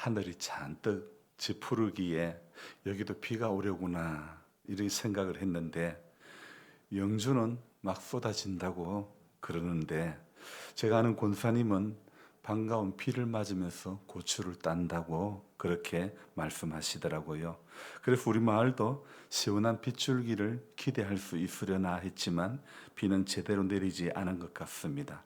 하늘이 잔뜩 지푸르기에 여기도 비가 오려구나 이렇게 생각을 했는데 영주는 막 쏟아진다고 그러는데 제가 아는 권사님은 반가운 비를 맞으면서 고추를 딴다고 그렇게 말씀하시더라고요. 그래서 우리 마을도 시원한 빗줄기를 기대할 수 있으려나 했지만 비는 제대로 내리지 않은 것 같습니다.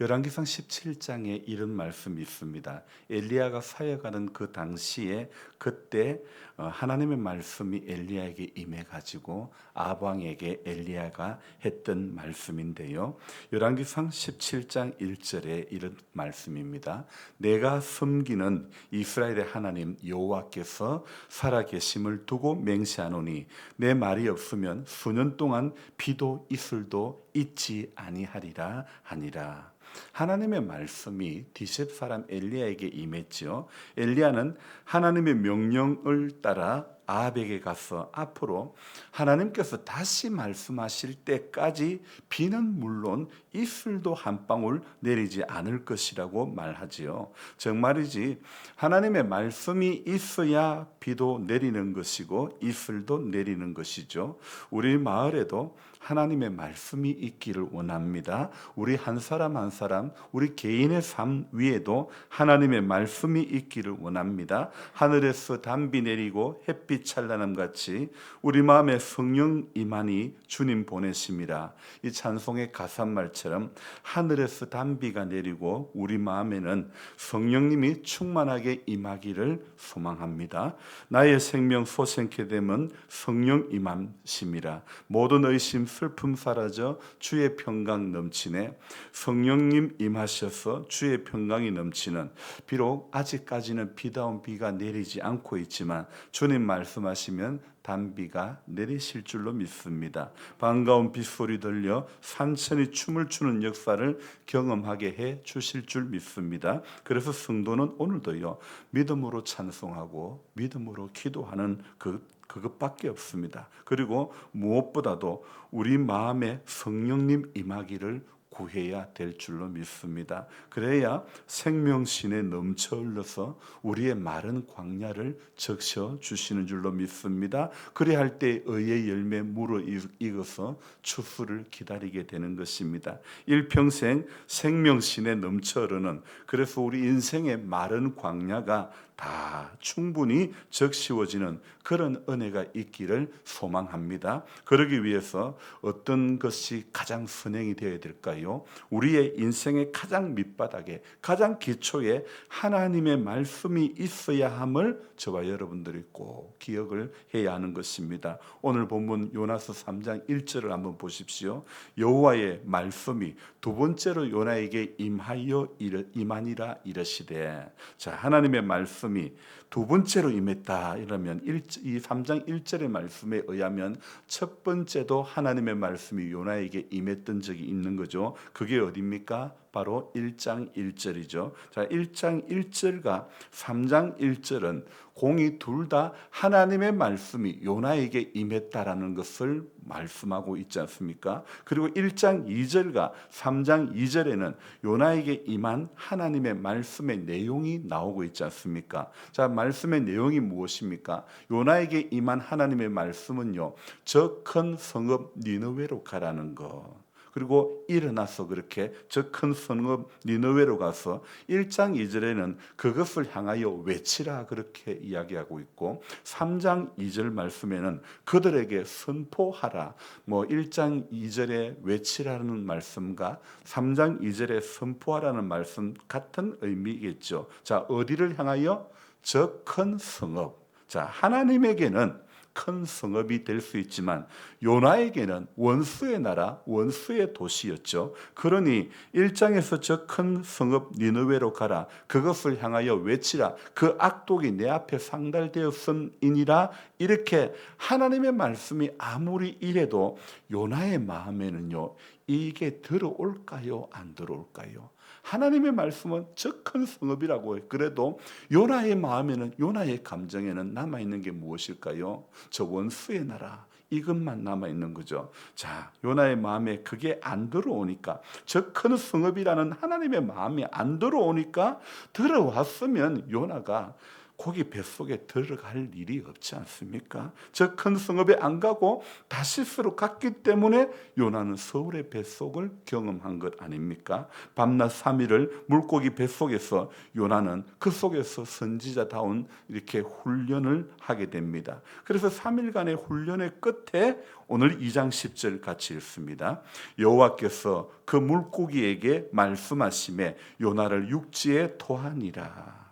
열왕기상 17장에 이런 말씀이 있습니다. 엘리야가 사역하는 그 당시에 그때 어, 하나님의 말씀이 엘리야에게 임해 가지고 아방에게 엘리야가 했던 말씀인데요. 열왕기상 17장 1절에 이런 말씀입니다. 내가 섬기는 이스라엘의 하나님 여호와께서 살아 계심을 두고 맹세하노니 내 말이 없으면 수년 동안 비도 이슬도 있지 아니하리라 하니라. 하나님의 말씀이 디셉 사람 엘리야에게 임했죠. 엘리야는 하나님의 명령을 따라 아합에게 가서 앞으로 하나님께서 다시 말씀하실 때까지 비는 물론 이슬도 한 방울 내리지 않을 것이라고 말하지요. 정말이지 하나님의 말씀이 있어야 비도 내리는 것이고 이슬도 내리는 것이죠. 우리 마을에도 하나님의 말씀이 있기를 원합니다. 우리 한 사람 한 사람, 우리 개인의 삶 위에도 하나님의 말씀이 있기를 원합니다. 하늘에서 담비 내리고 햇빛 찬란함 같이 우리 마음에 성령 임하니 주님 보내십니다. 이 찬송의 가사 말처럼 하늘에서 담비가 내리고 우리 마음에는 성령님이 충만하게 임하기를 소망합니다. 나의 생명 소생케 되면 성령 임함심이라 모든 의심 슬픔 사라져 주의 평강 넘치네 성령님 임하셔서 주의 평강이 넘치는 비록 아직까지는 비다운 비가 내리지 않고 있지만 주님 말 씀하시면 단비가 내리실 줄로 믿습니다. 반가운 빗소리 들려 산천이 춤을 추는 역사를 경험하게 해 주실 줄 믿습니다. 그래서 성도는 오늘도요 믿음으로 찬송하고 믿음으로 기도하는 그 그것밖에 없습니다. 그리고 무엇보다도 우리 마음에 성령님 임하기를 구해야 될 줄로 믿습니다. 그래야 생명신에 넘쳐 흘러서 우리의 마른 광야를 적셔 주시는 줄로 믿습니다. 그래야 할 때 의의 열매 물어 익어서 추수를 기다리게 되는 것입니다. 일평생 생명신에 넘쳐 흐르는 그래서 우리 인생의 마른 광야가 다 충분히 적시워지는 그런 은혜가 있기를 소망합니다. 그러기 위해서 어떤 것이 가장 선행이 되어야 될까요? 우리의 인생의 가장 밑바닥에 가장 기초에 하나님의 말씀이 있어야 함을 저와 여러분들이 꼭 기억을 해야 하는 것입니다. 오늘 본문 요나서 3장 1절을 한번 보십시오. 여호와의 말씀이 두 번째로 요나에게 임하여 임하니라 이르시되 자 하나님의 말씀 말씀이 두 번째로 임했다 이러면 1, 이 3장 1절의 말씀에 의하면 첫 번째도 하나님의 말씀이 요나에게 임했던 적이 있는 거죠. 그게 어디입니까? 바로 1장 1절이죠. 자, 1장 1절과 3장 1절은 공이 둘 다 하나님의 말씀이 요나에게 임했다라는 것을 말씀하고 있지 않습니까? 그리고 1장 2절과 3장 2절에는 요나에게 임한 하나님의 말씀의 내용이 나오고 있지 않습니까? 자, 말씀의 내용이 무엇입니까? 요나에게 임한 하나님의 말씀은요. 저 큰 성읍 니느웨로 가라는 것. 그리고 일어나서 그렇게 저 큰 성읍 니느웨로 가서 1장 2절에는 그것을 향하여 외치라 그렇게 이야기하고 있고 3장 2절 말씀에는 그들에게 선포하라 뭐 1장 2절에 외치라는 말씀과 3장 2절에 선포하라는 말씀 같은 의미겠죠. 자, 어디를 향하여 저 큰 성읍. 자, 하나님에게는 큰 성읍이 될 수 있지만 요나에게는 원수의 나라, 원수의 도시였죠. 그러니 1장에서 저 큰 성읍 니느웨로 가라. 그것을 향하여 외치라. 그 악독이 내 앞에 상달되었음이니라. 이렇게 하나님의 말씀이 아무리 이래도 요나의 마음에는요. 이게 들어올까요? 안 들어올까요? 하나님의 말씀은 저큰 성읍이라고 해. 그래도 요나의 마음에는 요나의 감정에는 남아 있는 게 무엇일까요? 저 원수의 나라 이것만 남아 있는 거죠. 자, 요나의 마음에 그게 안 들어오니까 저 큰 성읍이라는 하나님의 마음이 안 들어오니까 들어왔으면 요나가 거기 뱃속에 들어갈 일이 없지 않습니까? 저 큰 성읍에 안 가고 다시스로 갔기 때문에 요나는 서울의 뱃속을 경험한 것 아닙니까? 밤낮 3일을 물고기 뱃속에서 요나는 그 속에서 선지자다운 이렇게 훈련을 하게 됩니다. 그래서 3일간의 훈련의 끝에 오늘 2장 10절 같이 읽습니다. 여호와께서 그 물고기에게 말씀하심에 요나를 육지에 토하니라.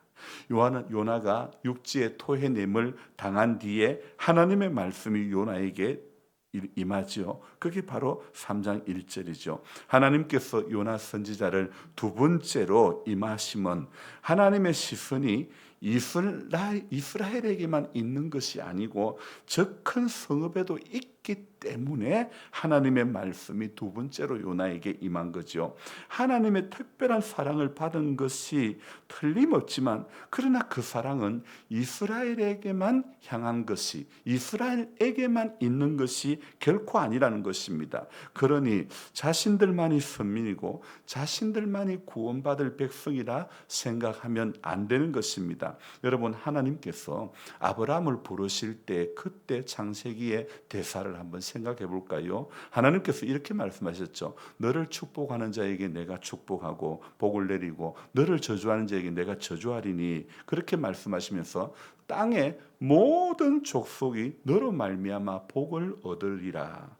요한은 요나가 육지에 토해냄을 당한 뒤에 하나님의 말씀이 요나에게 임하지요. 그게 바로 3장 1절이죠. 하나님께서 요나 선지자를 두 번째로 임하심은 하나님의 시선이 이스라엘, 이스라엘에게만 있는 것이 아니고 저 큰 성읍에도 있 기 때문에 하나님의 말씀이 두 번째로 요나에게 임한 거죠. 하나님의 특별한 사랑을 받은 것이 틀림없지만 그러나 그 사랑은 이스라엘에게만 향한 것이 이스라엘에게만 있는 것이 결코 아니라는 것입니다. 그러니 자신들만이 선민이고 자신들만이 구원받을 백성이라 생각하면 안 되는 것입니다. 여러분 하나님께서 아브라함을 부르실 때 그때 창세기의 대사를 한번 생각해 볼까요? 하나님께서 이렇게 말씀하셨죠. 너를 축복하는 자에게 내가 축복하고 복을 내리고 너를 저주하는 자에게 내가 저주하리니 그렇게 말씀하시면서 땅의 모든 족속이 너로 말미암아 복을 얻으리라.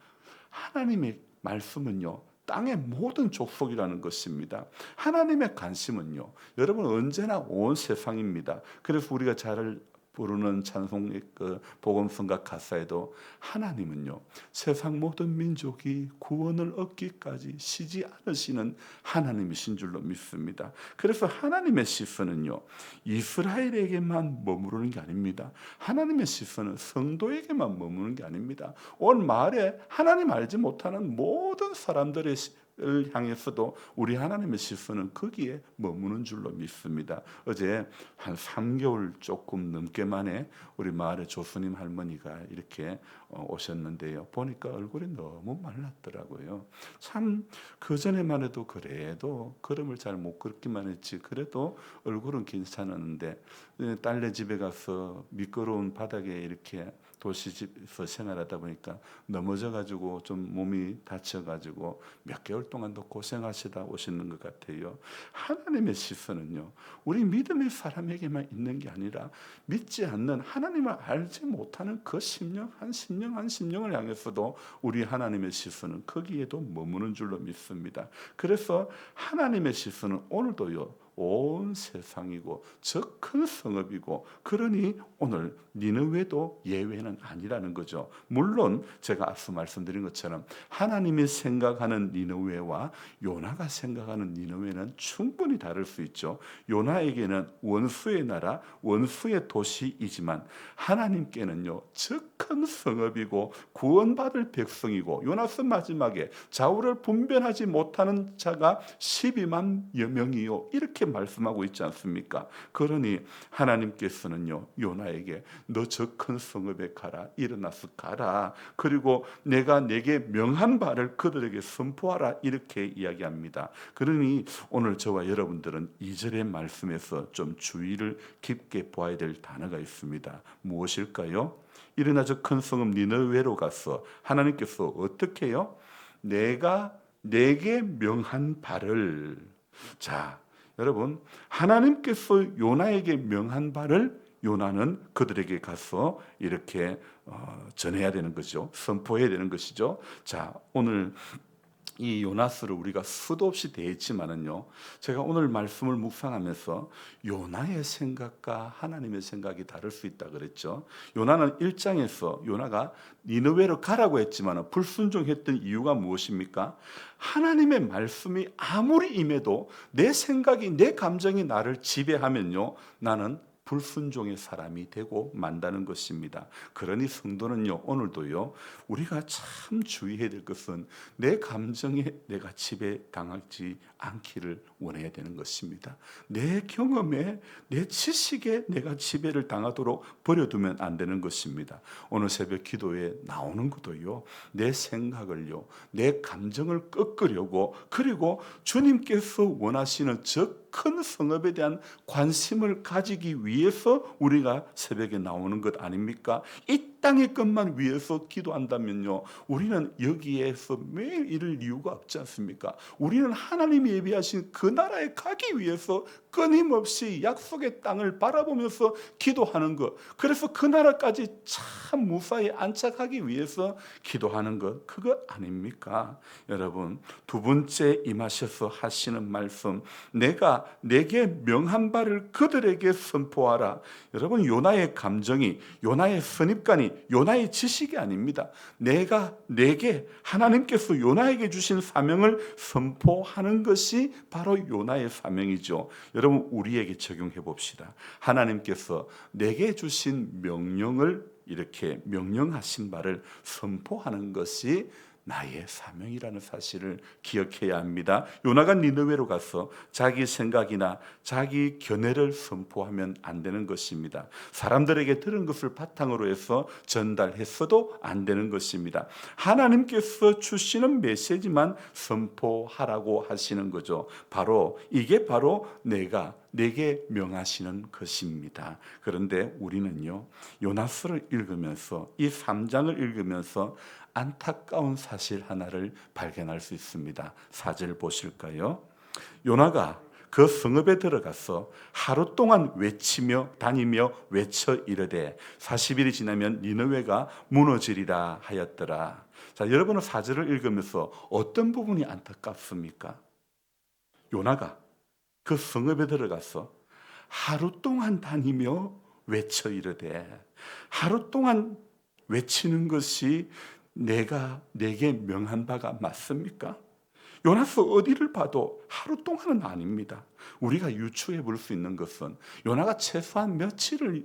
하나님의 말씀은요. 땅의 모든 족속이라는 것입니다. 하나님의 관심은요. 여러분 언제나 온 세상입니다. 그래서 우리가 잘 부르는 찬송의 그 복음성가 가사에도 하나님은요 세상 모든 민족이 구원을 얻기까지 쉬지 않으시는 하나님이신 줄로 믿습니다. 그래서 하나님의 시선은요 이스라엘에게만 머무르는 게 아닙니다. 하나님의 시선은 성도에게만 머무르는 게 아닙니다. 온 마을에 하나님 알지 못하는 모든 사람들의 을 향해서도 우리 하나님의 시선은 거기에 머무는 줄로 믿습니다. 어제 한 3개월 조금 넘게 만에 우리 마을의 조수님 할머니가 이렇게 어, 오셨는데요. 보니까 얼굴이 너무 말랐더라고요. 참 그전에만 해도 그래도 걸음을 잘 못 걷기만 했지 그래도 얼굴은 괜찮았는데 예, 딸네 집에 가서 미끄러운 바닥에 이렇게 도시집에서 생활하다 보니까 넘어져 가지고 좀 몸이 다쳐 가지고 몇 개월 동안도 고생하시다 오시는 것 같아요. 하나님의 시선은요. 우리 믿음의 사람에게만 있는 게 아니라 믿지 않는 하나님을 알지 못하는 그 심령 한 심령 한 심령을 향해서도 우리 하나님의 시선은 거기에도 머무는 줄로 믿습니다. 그래서 하나님의 시선은 오늘도요. 온 세상이고 저 큰 성읍이고 그러니 오늘 니느웨도 예외는 아니라는 거죠. 물론 제가 앞서 말씀드린 것처럼 하나님이 생각하는 니느웨와 요나가 생각하는 니느웨는 충분히 다를 수 있죠. 요나에게는 원수의 나라, 원수의 도시이지만 하나님께는요. 저 큰 성읍이고 구원받을 백성이고 요나서 마지막에 좌우를 분별하지 못하는 자가 12만 여명이요. 이렇게 말씀하고 있지 않습니까? 그러니 하나님께서는요. 요나에게 너 저 큰 성읍에 가라. 일어나서 가라. 그리고 내가 내게 명한 바를 그들에게 선포하라. 이렇게 이야기합니다. 그러니 오늘 저와 여러분들은 이절의 말씀에서 좀 주의를 깊게 보아야 될 단어가 있습니다. 무엇일까요? 일어나 저 큰 성읍 니느웨로 가서 하나님께서 어떻게 해요? 내가 내게 명한 바를 자 여러분 하나님께서 요나에게 명한 바를 요나는 그들에게 가서 이렇게 어, 전해야 되는 거죠. 선포해야 되는 것이죠. 자 오늘 이 요나스를 우리가 수도 없이 대했지만은요. 제가 오늘 말씀을 묵상하면서 요나의 생각과 하나님의 생각이 다를 수 있다 그랬죠. 요나는 1장에서 요나가 니느웨로 가라고 했지만 불순종했던 이유가 무엇입니까? 하나님의 말씀이 아무리 임해도 내 생각이 내 감정이 나를 지배하면요. 나는 불순종의 사람이 되고 만다는 것입니다. 그러니 성도는요 오늘도요 우리가 참 주의해야 될 것은 내 감정에 내가 지배 당하지 않기를 원해야 되는 것입니다. 내 경험에 내 지식에 내가 지배를 당하도록 버려두면 안 되는 것입니다. 오늘 새벽 기도에 나오는 것도요 내 생각을요 내 감정을 꺾으려고 그리고 주님께서 원하시는 저 큰 성업에 대한 관심을 가지기 위해서 우리가 새벽에 나오는 것 아닙니까? 이 땅의 것만 위해서 기도한다면요. 우리는 여기에서 매일 이럴 이유가 없지 않습니까? 우리는 하나님이 예비하신 그 나라에 가기 위해서 끊임없이 약속의 땅을 바라보면서 기도하는 것. 그래서 그 나라까지 참 무사히 안착하기 위해서 기도하는 것. 그거 아닙니까? 여러분, 두 번째 임하셔서 하시는 말씀. 내가 내게 명한 바를 그들에게 선포하라. 여러분, 요나의 감정이, 요나의 선입관이, 요나의 지식이 아닙니다. 내가 내게 하나님께서 요나에게 주신 사명을 선포하는 것이 바로 요나의 사명이죠. 여러분 우리에게 적용해 봅시다. 하나님께서 내게 주신 명령을 이렇게 명령하신 바를 선포하는 것이 나의 사명이라는 사실을 기억해야 합니다. 요나가 니느웨로 가서 자기 생각이나 자기 견해를 선포하면 안 되는 것입니다. 사람들에게 들은 것을 바탕으로 해서 전달했어도 안 되는 것입니다. 하나님께서 주시는 메시지만 선포하라고 하시는 거죠. 바로 이게 바로 내가 내게 명하시는 것입니다. 그런데 우리는요, 요나스를 읽으면서 이 3장을 읽으면서 안타까운 사실 하나를 발견할 수 있습니다. 사절 보실까요? 요나가 그 성읍에 들어가서 하루 동안 외치며 다니며 외쳐 이르되 40일이 지나면 니느웨가 무너지리라 하였더라. 자, 여러분은 사절을 읽으면서 어떤 부분이 안타깝습니까? 요나가 그 성읍에 들어가서 하루 동안 다니며 외쳐 이르되 하루 동안 외치는 것이 내가 내게 명한 바가 맞습니까? 요나스 어디를 봐도 하루 동안은 아닙니다. 우리가 유추해 볼 수 있는 것은 요나가 최소한 며칠을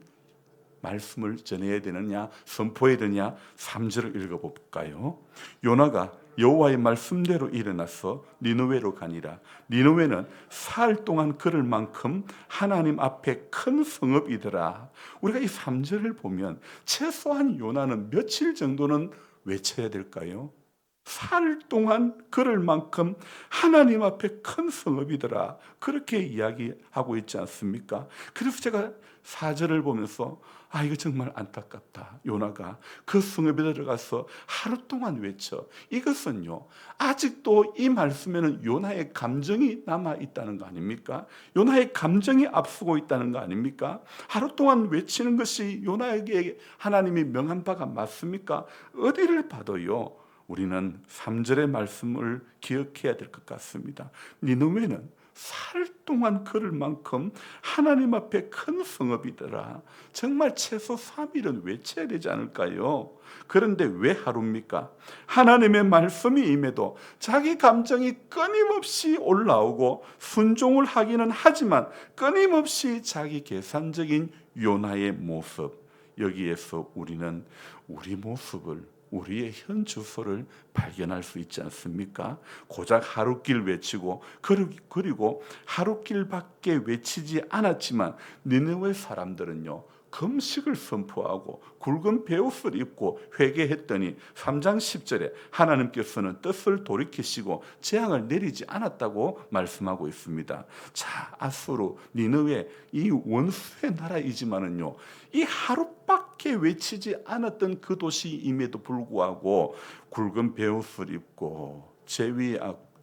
말씀을 전해야 되느냐 선포해야 되느냐 3절을 읽어 볼까요? 요나가 여호와의 말씀대로 일어나서 니느웨로 가니라. 니느웨는 살 동안 걸을 만큼 하나님 앞에 큰 성읍이더라. 우리가 이 3절을 보면 최소한 요나는 며칠 정도는 외쳐야 될까요? 살 동안 걸을 만큼 하나님 앞에 큰 성읍이더라. 그렇게 이야기하고 있지 않습니까? 그래서 제가 사절을 보면서 아 이거 정말 안타깝다. 요나가 그 성읍에 들어가서 하루 동안 외쳐. 이것은요. 아직도 이 말씀에는 요나의 감정이 남아 있다는 거 아닙니까? 요나의 감정이 앞서고 있다는 거 아닙니까? 하루 동안 외치는 것이 요나에게 하나님이 명한 바가 맞습니까? 어디를 봐도요. 우리는 3절의 말씀을 기억해야 될 것 같습니다. 니누메는 살 동안 걸을 만큼 하나님 앞에 큰 성읍이더라. 정말 최소 3일은 외쳐야 되지 않을까요? 그런데 왜 하루입니까? 하나님의 말씀이 임해도 자기 감정이 끊임없이 올라오고 순종을 하기는 하지만 끊임없이 자기 계산적인 요나의 모습 여기에서 우리는 우리 모습을 우리의 현 주소를 발견할 수 있지 않습니까? 고작 하루길 외치고 그리고 하루길밖에 외치지 않았지만 니네의 사람들은요 금식을 선포하고 굵은 베옷을 입고 회개했더니 3장 10절에 하나님께서는 뜻을 돌이키시고 재앙을 내리지 않았다고 말씀하고 있습니다. 자, 아수르 니느웨 이 원수의 나라이지만은요. 이 하루밖에 외치지 않았던 그 도시임에도 불구하고 굵은 베옷을 입고 제위에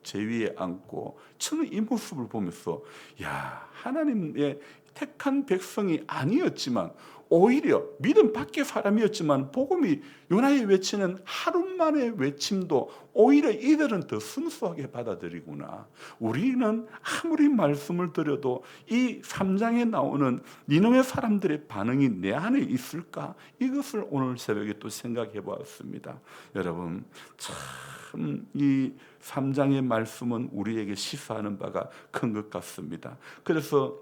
제 위에 앉고 저는 이 모습을 보면서 야 하나님의 택한 백성이 아니었지만 오히려 믿음 밖의 사람이었지만 복음이 요나의 외치는 하루만의 외침도 오히려 이들은 더 순수하게 받아들이구나. 우리는 아무리 말씀을 드려도 이 3장에 나오는 니놈의 사람들의 반응이 내 안에 있을까? 이것을 오늘 새벽에 또 생각해 보았습니다. 여러분, 참 이 3장의 말씀은 우리에게 시사하는 바가 큰 것 같습니다. 그래서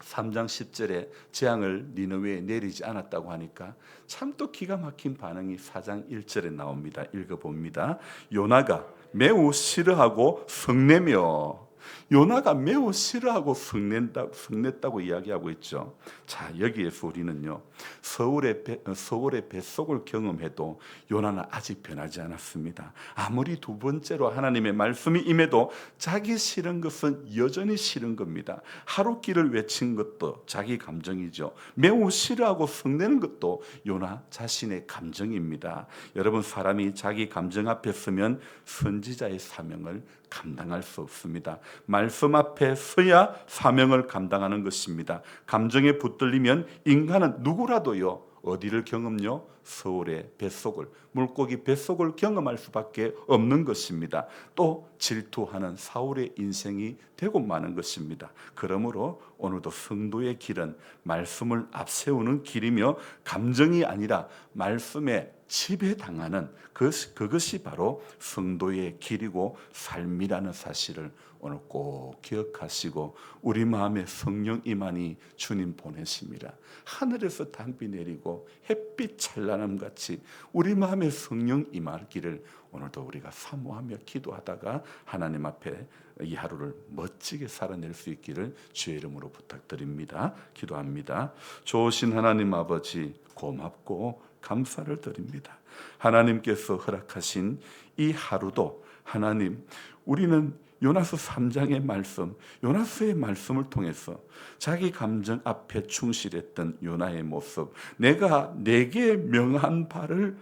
3장 10절에 재앙을 니느웨에 내리지 않았다고 하니까 참 또 기가 막힌 반응이 4장 1절에 나옵니다. 읽어 봅니다. 요나가 매우 싫어하고 성내며 요나가 매우 싫어하고 성낸다, 성냈다고 이야기하고 있죠. 자 여기에서 우리는요 서울의 배, 어, 서울의 뱃속을 경험해도 요나는 아직 변하지 않았습니다. 아무리 두 번째로 하나님의 말씀이 임해도 자기 싫은 것은 여전히 싫은 겁니다. 하루 길을 외친 것도 자기 감정이죠. 매우 싫어하고 성내는 것도 요나 자신의 감정입니다. 여러분 사람이 자기 감정 앞에 서면 선지자의 사명을 감당할 수 없습니다. 말씀 앞에 서야 사명을 감당하는 것입니다. 감정에 붙들리면 인간은 누구라도요. 어디를 경험요? 서울의 뱃속을 물고기 뱃속을 경험할 수밖에 없는 것입니다. 또 질투하는 사울의 인생이 되고 마는 것입니다. 그러므로 오늘도 성도의 길은 말씀을 앞세우는 길이며 감정이 아니라 말씀에 지배당하는 그것이, 그것이 바로 성도의 길이고 삶이라는 사실을 오늘 꼭 기억하시고 우리 마음에 성령 임하니 주님 보내십니다. 하늘에서 단비 내리고 햇빛 찬란 함 같이 우리 마음에 성령 임하기를 오늘도 우리가 사모하며 기도하다가 하나님 앞에 이 하루를 멋지게 살아낼 수 있기를 주의 이름으로 부탁드립니다. 기도합니다. 좋으신 하나님 아버지 고맙고 감사를 드립니다. 하나님께서 허락하신 이 하루도 하나님 우리는 요나서 3장의 말씀, 요나서의 말씀을 통해서 자기 감정 앞에 충실했던 요나의 모습, 내가 내게 명한 바를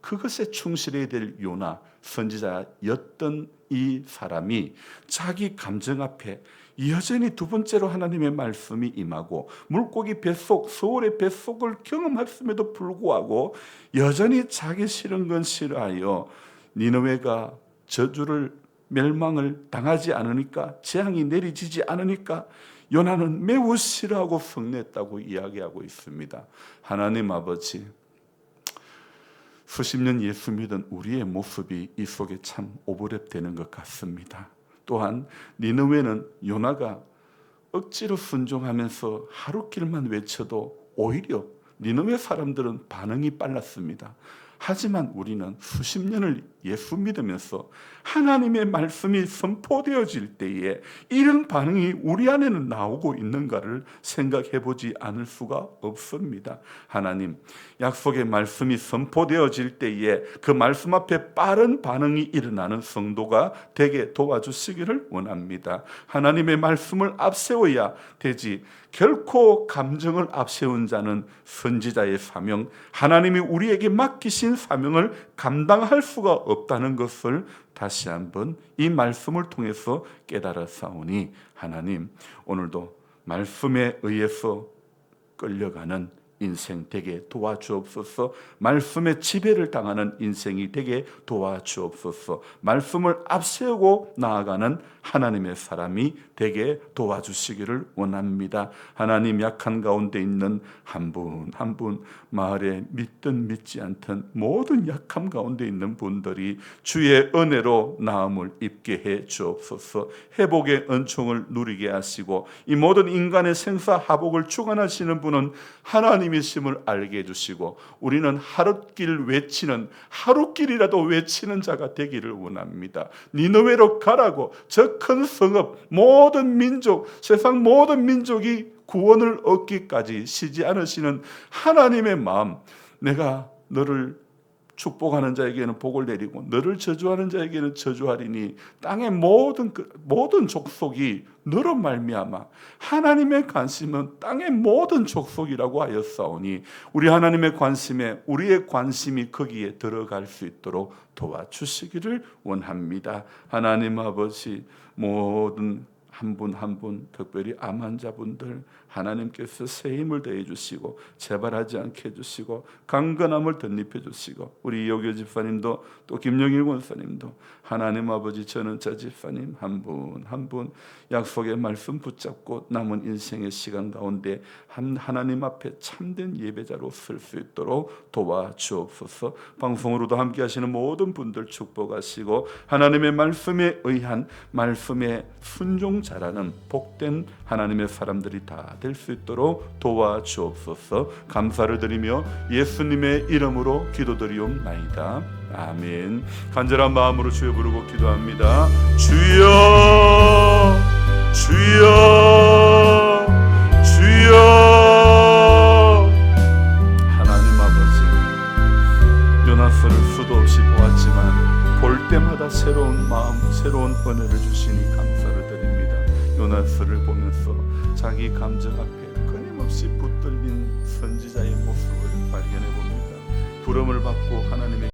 그것에 충실해야 될 요나 선지자였던 이 사람이 자기 감정 앞에 여전히 두 번째로 하나님의 말씀이 임하고 물고기 뱃속 서울의 뱃속을 경험했음에도 불구하고 여전히 자기 싫은 건 싫어하여 니느웨가 저주를 멸망을 당하지 않으니까 재앙이 내리지지 않으니까 요나는 매우 싫어하고 성냈다고 이야기하고 있습니다. 하나님 아버지 수십 년 예수 믿은 우리의 모습이 이 속에 참 오버랩되는 것 같습니다. 또한 니느웨는 요나가 억지로 순종하면서 하루 길만 외쳐도 오히려 니느웨 사람들은 반응이 빨랐습니다. 하지만 우리는 수십 년을 예수 믿으면서 하나님의 말씀이 선포되어질 때에 이런 반응이 우리 안에는 나오고 있는가를 생각해 보지 않을 수가 없습니다. 하나님, 약속의 말씀이 선포되어질 때에 그 말씀 앞에 빠른 반응이 일어나는 성도가 되게 도와주시기를 원합니다. 하나님의 말씀을 앞세워야 되지 결코 감정을 앞세운 자는 선지자의 사명, 하나님이 우리에게 맡기신 사명을 감당할 수가 없다는 것을 다시 한번 이 말씀을 통해서 깨달아 싸우니 하나님 오늘도 말씀에 의해서 끌려가는 인생 되게 도와주옵소서. 말씀의 지배를 당하는 인생이 되게 도와주옵소서. 말씀을 앞세우고 나아가는 하나님의 사람이 되게 도와주시기를 원합니다. 하나님 약한 가운데 있는 한 분 한 분 마을에 믿든 믿지 않든 모든 약함 가운데 있는 분들이 주의 은혜로 나음을 입게 해 주옵소서. 회복의 은총을 누리게 하시고 이 모든 인간의 생사 하복을 주관하시는 분은 하나님 이심을 알게 해 주시고 우리는 하루길 외치는 하루길이라도 외치는 자가 되기를 원합니다. 니느웨로 가라고 저 큰 성읍 모든 민족 세상 모든 민족이 구원을 얻기까지 쉬지 않으시는 하나님의 마음 내가 너를 축복하는 자에게는 복을 내리고 너를 저주하는 자에게는 저주하리니 땅의 모든 그- 모든 족속이 너로 말미암아 하나님의 관심은 땅의 모든 족속이라고 하였사오니 우리 하나님의 관심에 우리의 관심이 거기에 들어갈 수 있도록 도와주시기를 원합니다. 하나님 아버지 모든 한 분 한 분 특별히 암 환자분들 하나님께서 새 힘을 더해 주시고 재발하지 않게 해 주시고 강건함을 덧입혀 주시고 우리 이호교 집사님도 또 김영일 권사님도 하나님 아버지 전은자 집사님 한 분 한 분 약속의 말씀 붙잡고 남은 인생의 시간 가운데 한 하나님 앞에 참된 예배자로 설 수 있도록 도와주옵소서. 방송으로도 함께 하시는 모든 분들 축복하시고 하나님의 말씀에 의한 말씀의 순종 자 자라는 복된 하나님의 사람들이 다 될 수 있도록 도와주옵소서. 감사를 드리며 예수님의 이름으로 기도드리옵나이다. 아멘. 간절한 마음으로 주여 부르고 기도합니다. 주여, 주여, 주여. 하나님 아버지, 요나스를 수도 없이 보았지만 볼 때마다 새로운 마음, 새로운 은혜를 주시니 드립니다. 요나스를 보면서 자기 감정 앞에 끊임없이 붙들린 선지자의 모습을 발견해 봅니다. 부름을 받고 하나님의